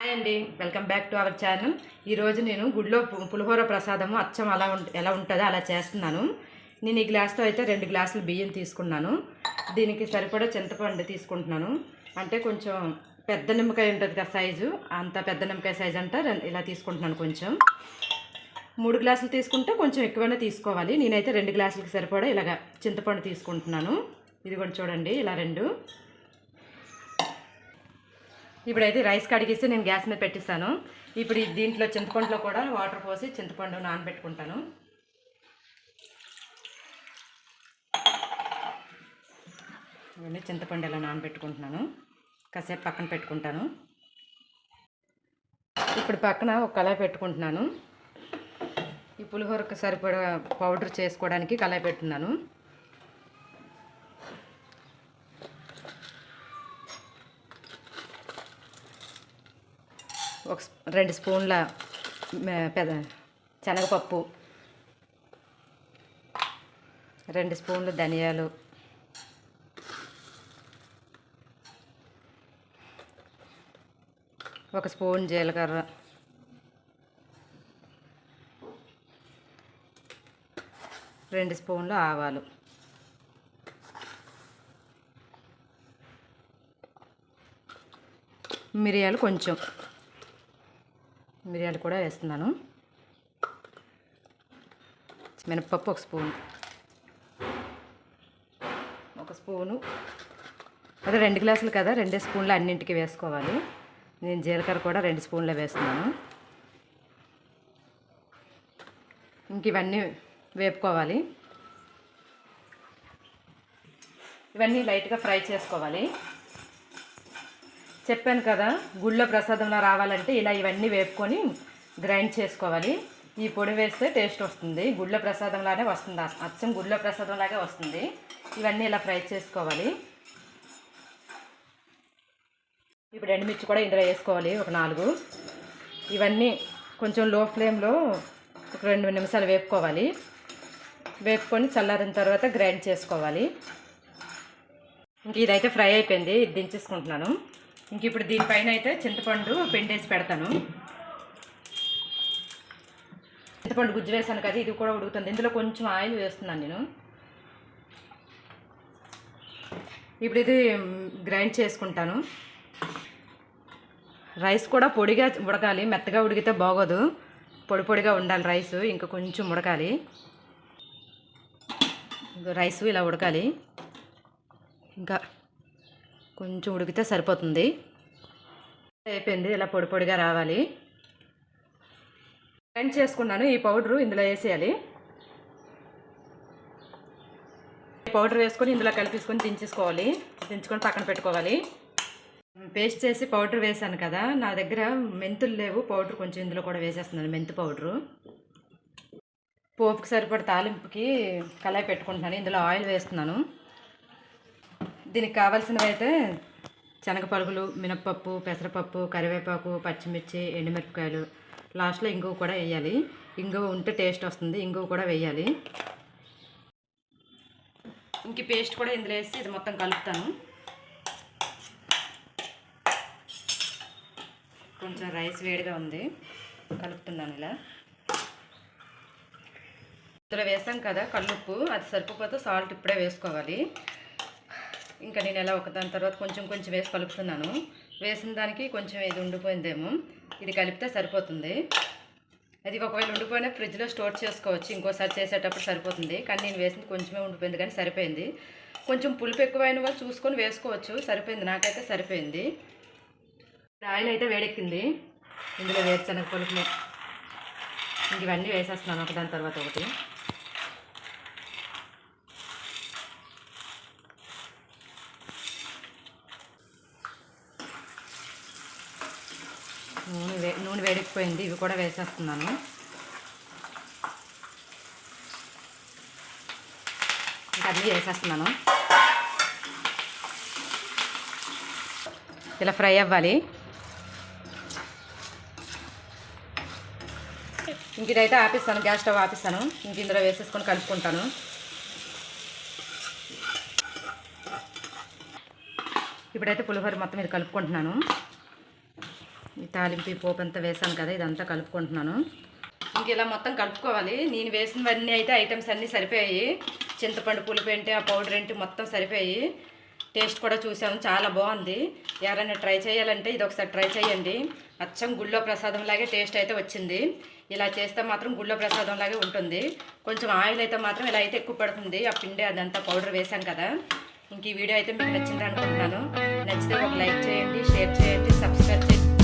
Hi అండి. Welcome back to our channel. ఈరోజు నేను గుడిలో పులిహోర ప్రసాదము అచ్చం అలా ఎలా ఉంటుందో అలా చేస్తున్నాను. నేను ఈ గ్లాస్తో అయితే రెండు గ్లాసులు బియ్యం తీసుకున్నాను. దీనికి సరిపడా చింతపండు తీసుకుంటున్నాను. అంటే కొంచెం పెద్ద నిమ్మకాయ ఉంటుంది కదా సైజు అంత పెద్ద నిమ్మకాయ సైజు అంట ఇలా తీసుకుంటున్నాను కొంచెం. మూడు గ్లాసులు తీసుకుంటే కొంచెం ఎక్కువైనా తీసుకోవాలి. నేనైతే రెండు గ్లాసులకి సరిపడా ఇలాగ చింతపండు తీసుకుంటున్నాను. ఇది కూడా చూడండి ఇలా రెండు. ఇప్పుడైతే రైస్ కడిగేసి నేను గ్యాస్ మీద పెట్టిస్తాను. ఇప్పుడు ఈ దీంట్లో చింతపండులో కూడా వాటర్ పోసి చింతపండు నానబెట్టుకుంటాను. ఇవన్నీ చింతపండు ఇలా నానబెట్టుకుంటున్నాను. కాసేపు పక్కన పెట్టుకుంటాను. ఇప్పుడు పక్కన ఒక కళాయి పెట్టుకుంటున్నాను. ఈ పులిహోరకు సరిపడా పౌడర్ చేసుకోవడానికి కళాయి పెట్టున్నాను. ఒక రెండు స్పూన్ల పెద శనగపప్పు రెండు స్పూన్లు ధనియాలు ఒక స్పూన్ జీలకర్ర రెండు స్పూన్లు ఆవాలు. మిరియాలు కొంచెం. మిరియాలు కూడా వేస్తున్నాను. మినప్పప్పు ఒక స్పూన్. ఒక స్పూను. అదే రెండు గ్లాసులు కదా రెండే స్పూన్లు అన్నింటికి వేసుకోవాలి. నేను జీలకర్ర కూడా రెండు స్పూన్లు వేస్తున్నాను. ఇంక ఇవన్నీ వేపుకోవాలి. ఇవన్నీ లైట్గా ఫ్రై చేసుకోవాలి. చెప్పాను కదా గుళ్ళో ప్రసాదంలో రావాలంటే ఇలా ఇవన్నీ వేపుకొని గ్రైండ్ చేసుకోవాలి. ఈ పొడి వేస్తే టేస్ట్ వస్తుంది. గుళ్ళో ప్రసాదంలానే వస్తుంది? అచ్చం గుళ్ళో ప్రసాదంలాగే వస్తుంది. ఇవన్నీ ఇలా ఫ్రై చేసుకోవాలి. ఇప్పుడు ఎండుమిర్చి కూడా ఇందులో వేసుకోవాలి ఒక నాలుగు. ఇవన్నీ కొంచెం లో ఫ్లేమ్లో ఒక రెండు నిమిషాలు వేపుకోవాలి. వేపుకొని చల్లారిన తర్వాత గ్రైండ్ చేసుకోవాలి. ఇంక ఇదైతే ఫ్రై అయిపోయింది ఇది దించేసుకుంటున్నాను. ఇంక ఇప్పుడు దీనిపైన అయితే చింతపండు పిండేసి పెడతాను. చింతపండు గుజ్జు వేసాను కదా ఇది కూడా ఉడుకుతుంది. ఇందులో కొంచెం ఆయిల్ వేస్తున్నాను నేను. ఇప్పుడు ఇది గ్రైండ్ చేసుకుంటాను. రైస్ కూడా పొడిగా ఉడకాలి. మెత్తగా ఉడికితే బాగోదు. పొడి పొడిగా ఉండాలి రైస్. ఇంకా కొంచెం ఉడకాలి. రైస్ ఇలా ఉడకాలి. ఇంకా కొంచెం ఉడికితే సరిపోతుంది. అయిపోయింది. ఇలా పొడి పొడిగా రావాలి. గ్రైండ్ చేసుకున్నాను. ఈ పౌడరు ఇందులో వేసేయాలి. ఈ పౌడర్ వేసుకొని ఇందులో కలిపేసుకొని దించేసుకోవాలి. దించుకొని పక్కన పెట్టుకోవాలి. పేస్ట్ చేసి పౌడర్ వేసాను కదా. నా దగ్గర మెంతులు లేవు. పౌడర్ కొంచెం ఇందులో కూడా వేసేస్తున్నాను. మెంతు పౌడరు. పోపుకి సరిపడ తాలింపుకి కళాయి పెట్టుకుంటున్నాను. ఇందులో ఆయిల్ వేస్తున్నాను. దీనికి కావాల్సినవి అయితే శనగపలుగులు మినప్పప్పు పెసరపప్పు కరివేపాకు పచ్చిమిర్చి ఎండుమిరపకాయలు. లాస్ట్లో ఇంగువ కూడా వేయాలి. ఇంగువ ఉంటే టేస్ట్ వస్తుంది. ఇంగువ కూడా వేయాలి. ఇంక పేస్ట్ కూడా ఇందులో వేసి ఇది మొత్తం కలుపుతాను. కొంచెం రైస్ వేడిగా ఉంది. కలుపుతున్నాను ఇలా. ఇందులో వేసాం కదా కల్లుప్పు. అది సరిపోతే సాల్ట్ ఇప్పుడే వేసుకోవాలి. ఇంకా నేను ఎలా ఒకదాని తర్వాత కొంచెం కొంచెం వేసి కలుపుతున్నాను. వేసిన దానికి కొంచెం ఇది ఉండిపోయిందేమో. ఇది కలిపితే సరిపోతుంది. అది ఒకవేళ ఉండిపోయినా ఫ్రిడ్జ్లో స్టోర్ చేసుకోవచ్చు. ఇంకోసారి చేసేటప్పుడు సరిపోతుంది. కానీ నేను వేసింది కొంచెమే ఉండిపోయింది కానీ సరిపోయింది. కొంచెం పులుపు ఎక్కువైన వాళ్ళు చూసుకొని వేసుకోవచ్చు. సరిపోయింది. నాకైతే సరిపోయింది. ఆయిల్ అయితే వేడెక్కింది. ఇందులో వేరుశనగ పులుపు ఇంక ఇవన్నీ వేసేస్తున్నాను ఒకదాని తర్వాత ఒకటి. నూనె వే వేడెక్కిపోయింది ఇవి కూడా వేసేస్తున్నాను. ఇంకా అన్నీ వేసేస్తున్నాను. ఇలా ఫ్రై అవ్వాలి. ఇంక ఇదైతే ఆపిస్తాను గ్యాస్ స్టవ్ ఆపిస్తాను. ఇంక ఇందులో వేసేసుకొని కలుపుకుంటాను. ఇప్పుడైతే పులిహోర మొత్తం ఇది కలుపుకుంటున్నాను. తాలింపు పోపు అంతా వేసాను కదా ఇదంతా కలుపుకుంటున్నాను. ఇంక ఇలా మొత్తం కలుపుకోవాలి. నేను వేసినవన్నీ అయితే ఐటమ్స్ అన్నీ సరిపోయాయి. చింతపండు పులుపు ఏంటి ఆ పౌడర్ ఏంటి మొత్తం సరిపోయాయి. టేస్ట్ కూడా చూసాము చాలా బాగుంది. ఎవరైనా ట్రై చేయాలంటే ఇది ఒకసారి ట్రై చేయండి. అచ్చం గుళ్ళో ప్రసాదం లాగే టేస్ట్ అయితే వచ్చింది. ఇలా చేస్తే మాత్రం గుళ్ళో ప్రసాదం లాగే ఉంటుంది. కొంచెం ఆయిల్ అయితే మాత్రం ఇలా అయితే ఎక్కువ పడుతుంది. ఆ పిండి అదంతా పౌడర్ వేసాం కదా. ఇంక ఈ వీడియో అయితే మీకు నచ్చింది అనుకుంటున్నాను. నచ్చితే ఒక లైక్ చేయండి షేర్ చేయండి సబ్స్క్రైబ్ చేయండి.